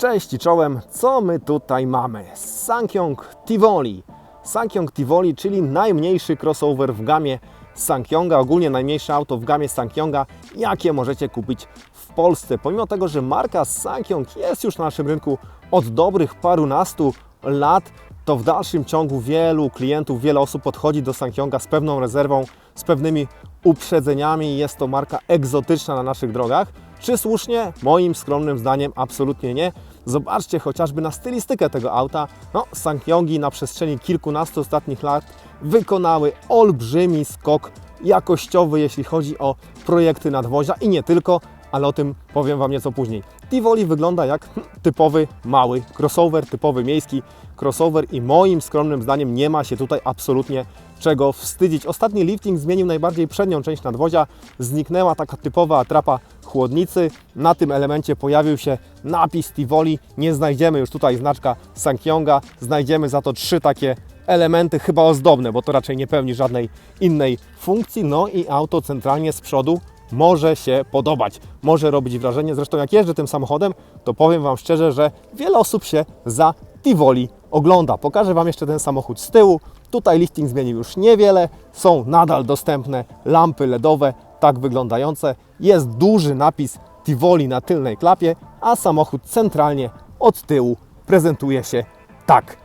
Cześć i czołem, co my tutaj mamy? Sankyong Tivoli. Sankyong Tivoli, czyli najmniejszy crossover w gamie Sankyonga, ogólnie najmniejsze auto w gamie Sankyonga, jakie możecie kupić w Polsce. Pomimo tego, że marka Sankyong jest już na naszym rynku od dobrych parunastu lat, to w dalszym ciągu wielu klientów, wiele osób podchodzi do Sankyonga z pewną rezerwą, z pewnymi uprzedzeniami. Jest to marka egzotyczna na naszych drogach. Czy słusznie? Moim skromnym zdaniem absolutnie nie. Zobaczcie chociażby na stylistykę tego auta. No, Sankyongi na przestrzeni kilkunastu ostatnich lat wykonały olbrzymi skok jakościowy, jeśli chodzi o projekty nadwozia i nie tylko, ale o tym powiem Wam nieco później. Tivoli wygląda jak typowy mały crossover, typowy miejski crossover i moim skromnym zdaniem nie ma się tutaj absolutnie czego wstydzić. Ostatni lifting zmienił najbardziej przednią część nadwozia, zniknęła taka typowa atrapa chłodnicy. Na tym elemencie pojawił się napis Tivoli. Nie znajdziemy już tutaj znaczka Sankyonga, znajdziemy za to trzy takie elementy chyba ozdobne, bo to raczej nie pełni żadnej innej funkcji. No i auto centralnie z przodu może się podobać, może robić wrażenie. Zresztą jak jeżdżę tym samochodem, to powiem Wam szczerze, że wiele osób się za Tivoli ogląda. Pokażę Wam jeszcze ten samochód z tyłu. Tutaj lifting zmienił już niewiele, są nadal dostępne lampy LEDowe, tak wyglądające. Jest duży napis Tivoli na tylnej klapie, a samochód centralnie od tyłu prezentuje się tak.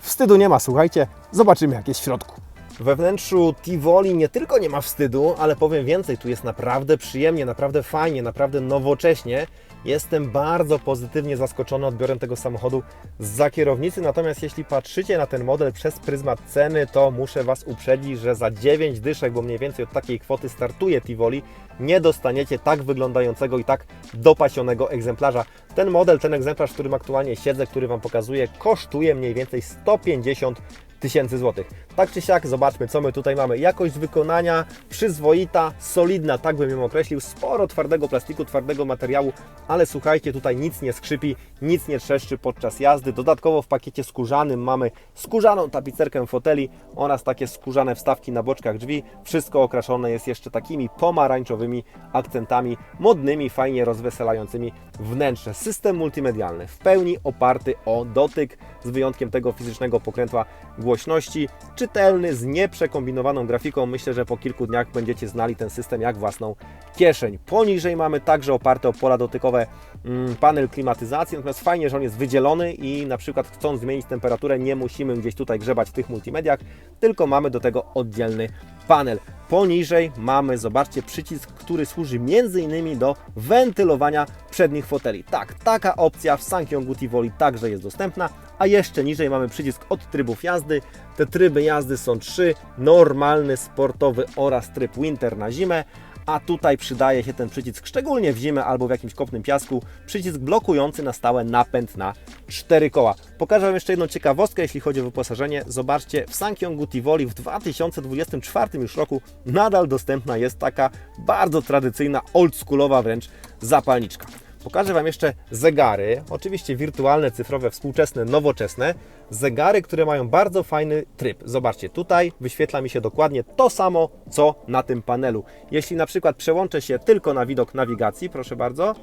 Wstydu nie ma, słuchajcie, zobaczymy jak jest w środku. We wnętrzu Tivoli nie tylko nie ma wstydu, ale powiem więcej, tu jest naprawdę przyjemnie, naprawdę fajnie, naprawdę nowocześnie. Jestem bardzo pozytywnie zaskoczony odbiorem tego samochodu z kierownicy, natomiast jeśli patrzycie na ten model przez pryzmat ceny, to muszę Was uprzedzić, że za 9 dyszek, bo mniej więcej od takiej kwoty startuje Tivoli, nie dostaniecie tak wyglądającego i tak dopasionego egzemplarza. Ten model, ten egzemplarz, w którym aktualnie siedzę, który Wam pokazuję, kosztuje mniej więcej 150 tysięcy złotych. Tak czy siak, zobaczmy, co my tutaj mamy. Jakość wykonania przyzwoita, solidna, tak bym ją określił. Sporo twardego plastiku, twardego materiału, ale słuchajcie, tutaj nic nie skrzypi, nic nie trzeszczy podczas jazdy. Dodatkowo w pakiecie skórzanym mamy skórzaną tapicerkę foteli oraz takie skórzane wstawki na boczkach drzwi. Wszystko okraszone jest jeszcze takimi pomarańczowymi akcentami, modnymi, fajnie rozweselającymi wnętrze. System multimedialny w pełni oparty o dotyk, z wyjątkiem tego fizycznego pokrętła głośności, czytelny, z nieprzekombinowaną grafiką. Myślę, że po kilku dniach będziecie znali ten system jak własną kieszeń. Poniżej mamy także oparte o pola dotykowe mm, panel klimatyzacji, natomiast fajnie, że on jest wydzielony i na przykład chcąc zmienić temperaturę nie musimy gdzieś tutaj grzebać w tych multimediach, tylko mamy do tego oddzielny panel. Poniżej mamy, zobaczcie, przycisk, który służy m.in. do wentylowania przednich foteli. Tak, taka opcja w Sankyongu Tivoli także jest dostępna, a jeszcze niżej mamy przycisk od trybów jazdy. Te tryby jazdy są trzy, normalny, sportowy oraz tryb winter na zimę a tutaj przydaje się ten przycisk szczególnie w zimę albo w jakimś kopnym piasku, przycisk blokujący na stałe napęd na cztery koła. Pokażę Wam jeszcze jedną ciekawostkę, jeśli chodzi o wyposażenie. Zobaczcie, w Sankyongu Tivoli w 2024 już roku nadal dostępna jest taka bardzo tradycyjna, oldschoolowa wręcz zapalniczka. Pokażę Wam jeszcze zegary, oczywiście wirtualne, cyfrowe, współczesne, nowoczesne. Zegary, które mają bardzo fajny tryb. Zobaczcie, tutaj wyświetla mi się dokładnie to samo, co na tym panelu. Jeśli na przykład przełączę się tylko na widok nawigacji, proszę bardzo,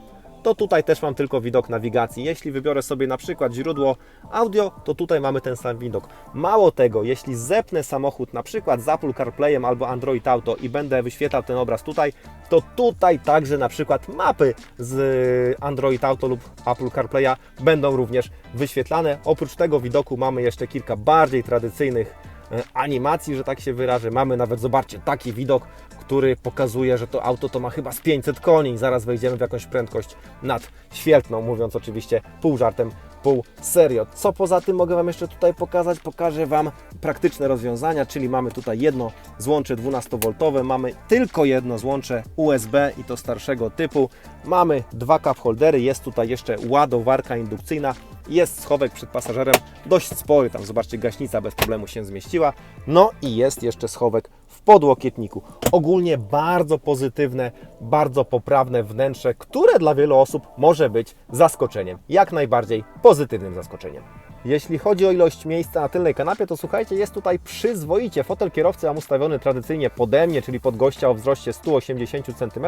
to tutaj też mam tylko widok nawigacji. Jeśli wybiorę sobie na przykład źródło audio, to tutaj mamy ten sam widok. Mało tego, jeśli zepnę samochód na przykład z Apple CarPlayem albo Android Auto i będę wyświetlał ten obraz tutaj, to tutaj także na przykład mapy z Android Auto lub Apple CarPlaya będą również wyświetlane. Oprócz tego widoku mamy jeszcze kilka bardziej tradycyjnych animacji, że tak się wyrażę. Mamy nawet, zobaczcie, taki widok, który pokazuje, że to auto to ma chyba z 500 koni. Zaraz wejdziemy w jakąś prędkość nadświetlną, mówiąc oczywiście pół żartem, pół serio. Co poza tym mogę Wam jeszcze tutaj pokazać? Pokażę Wam praktyczne rozwiązania, czyli mamy tutaj jedno złącze 12V, mamy tylko jedno złącze USB i to starszego typu. Mamy dwa cup holdery, jest tutaj jeszcze ładowarka indukcyjna, jest schowek przed pasażerem, dość spory, tam zobaczcie gaśnica bez problemu się zmieściła. No i jest jeszcze schowek w podłokietniku. Ogólnie bardzo pozytywne, bardzo poprawne wnętrze, które dla wielu osób może być zaskoczeniem. Jak najbardziej pozytywnym zaskoczeniem. Jeśli chodzi o ilość miejsca na tylnej kanapie, to słuchajcie, jest tutaj przyzwoicie. Fotel kierowcy mam ustawiony tradycyjnie pode mnie, czyli pod gościa o wzroście 180 cm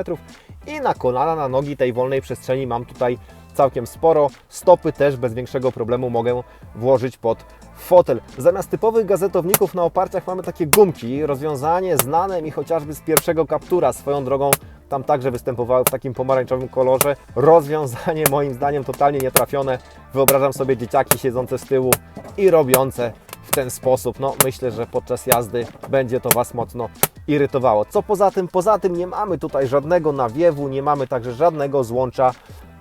i na kolana, na nogi tej wolnej przestrzeni mam tutaj całkiem sporo. Stopy też bez większego problemu mogę włożyć pod fotel. Zamiast typowych gazetowników na oparciach mamy takie gumki. Rozwiązanie znane mi chociażby z pierwszego kaptura. Swoją drogą tam także występowały w takim pomarańczowym kolorze. Rozwiązanie moim zdaniem totalnie nietrafione. Wyobrażam sobie dzieciaki siedzące z tyłu i robiące w ten sposób. No myślę, że podczas jazdy będzie to Was mocno irytowało. Co poza tym? Poza tym nie mamy tutaj żadnego nawiewu, nie mamy także żadnego złącza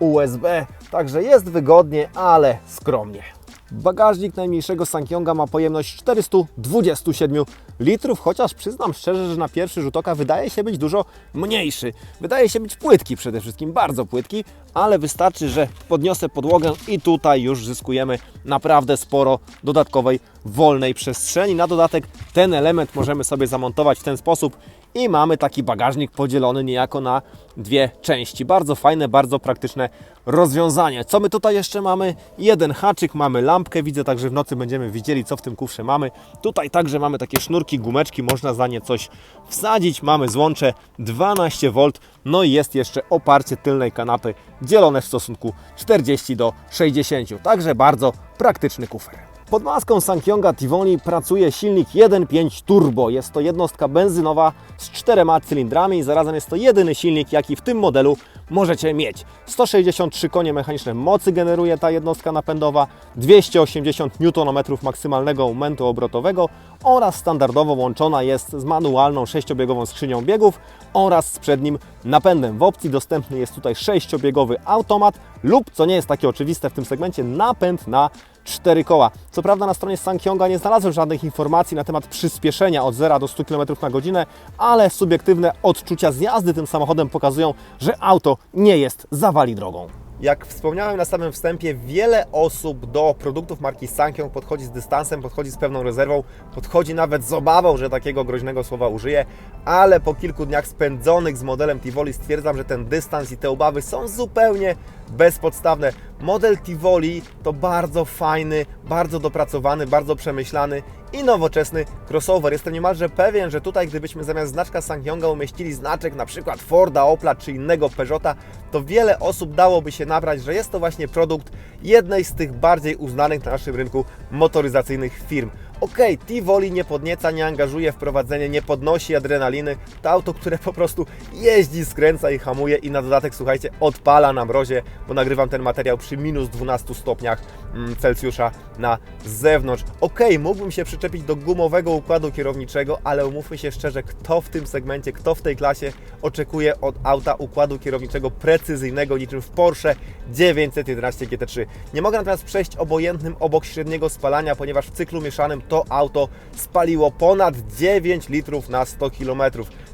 USB. Także jest wygodnie, ale skromnie. Bagażnik najmniejszego Sankyonga ma pojemność 427 litrów, chociaż przyznam szczerze, że na pierwszy rzut oka wydaje się być dużo mniejszy. Wydaje się być płytki przede wszystkim, bardzo płytki, ale wystarczy, że podniosę podłogę i tutaj już zyskujemy naprawdę sporo dodatkowej wolnej przestrzeni. Na dodatek ten element możemy sobie zamontować w ten sposób i mamy taki bagażnik podzielony niejako na dwie części. Bardzo fajne, bardzo praktyczne rozwiązanie. Co my tutaj jeszcze mamy? Jeden haczyk, mamy lampkę, widzę także w nocy będziemy widzieli co w tym kufrze mamy. Tutaj także mamy takie sznurki, gumeczki, można za nie coś wsadzić. Mamy złącze 12V, no i jest jeszcze oparcie tylnej kanapy dzielone w stosunku 40 do 60. Także bardzo praktyczny kufer. Pod maską Sankyonga Tivoli pracuje silnik 1.5 Turbo. Jest to jednostka benzynowa z czterema cylindrami i zarazem jest to jedyny silnik, jaki w tym modelu możecie mieć. 163 konie mechaniczne mocy generuje ta jednostka napędowa, 280 Nm maksymalnego momentu obrotowego oraz standardowo łączona jest z manualną sześciobiegową skrzynią biegów oraz z przednim napędem. W opcji dostępny jest tutaj sześciobiegowy automat lub, co nie jest takie oczywiste w tym segmencie, napęd na cztery koła. Co prawda na stronie Sankyonga nie znalazłem żadnych informacji na temat przyspieszenia od 0 do 100 km na godzinę, ale subiektywne odczucia z jazdy tym samochodem pokazują, że auto nie jest zawali drogą. Jak wspomniałem na samym wstępie, wiele osób do produktów marki Sankyong podchodzi z dystansem, podchodzi z pewną rezerwą, podchodzi nawet z obawą, że takiego groźnego słowa użyję, ale po kilku dniach spędzonych z modelem Tivoli stwierdzam, że ten dystans i te obawy są zupełnie bezpodstawne. Model Tivoli to bardzo fajny, bardzo dopracowany, bardzo przemyślany i nowoczesny crossover. Jestem niemalże pewien, że tutaj gdybyśmy zamiast znaczka Sankyonga umieścili znaczek na przykład Forda, Opla czy innego Peugeota, to wiele osób dałoby się nabrać, że jest to właśnie produkt jednej z tych bardziej uznanych na naszym rynku motoryzacyjnych firm. Ok, Tivoli nie podnieca, nie angażuje w prowadzenie, nie podnosi adrenaliny. To auto, które po prostu jeździ, skręca i hamuje i na dodatek, słuchajcie, odpala na mrozie, bo nagrywam ten materiał przy minus 12 stopniach mm, Celsjusza na zewnątrz. Ok, mógłbym się przyczepić do gumowego układu kierowniczego, ale umówmy się szczerze, kto w tym segmencie, kto w tej klasie oczekuje od auta układu kierowniczego precyzyjnego niczym w Porsche 911 GT3. Nie mogę natomiast przejść obojętnym obok średniego spalania, ponieważ w cyklu mieszanym to auto spaliło ponad 9 litrów na 100 km.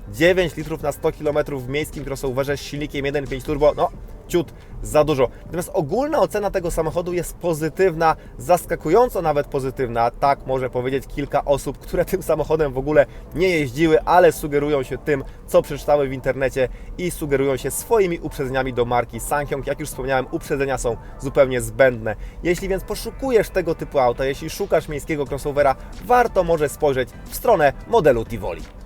9 litrów na 100 km w miejskim crossoverze z silnikiem 1.5 turbo, no ciut za dużo. Natomiast ogólna ocena tego samochodu jest pozytywna, zaskakująco nawet pozytywna. Tak może powiedzieć kilka osób, które tym samochodem w ogóle nie jeździły, ale sugerują się tym, co przeczytały w internecie i sugerują się swoimi uprzedzeniami do marki Sankyong. Jak już wspomniałem, uprzedzenia są zupełnie zbędne. Jeśli więc poszukujesz tego typu auta, jeśli szukasz miejskiego crossovera, warto może spojrzeć w stronę modelu Tivoli.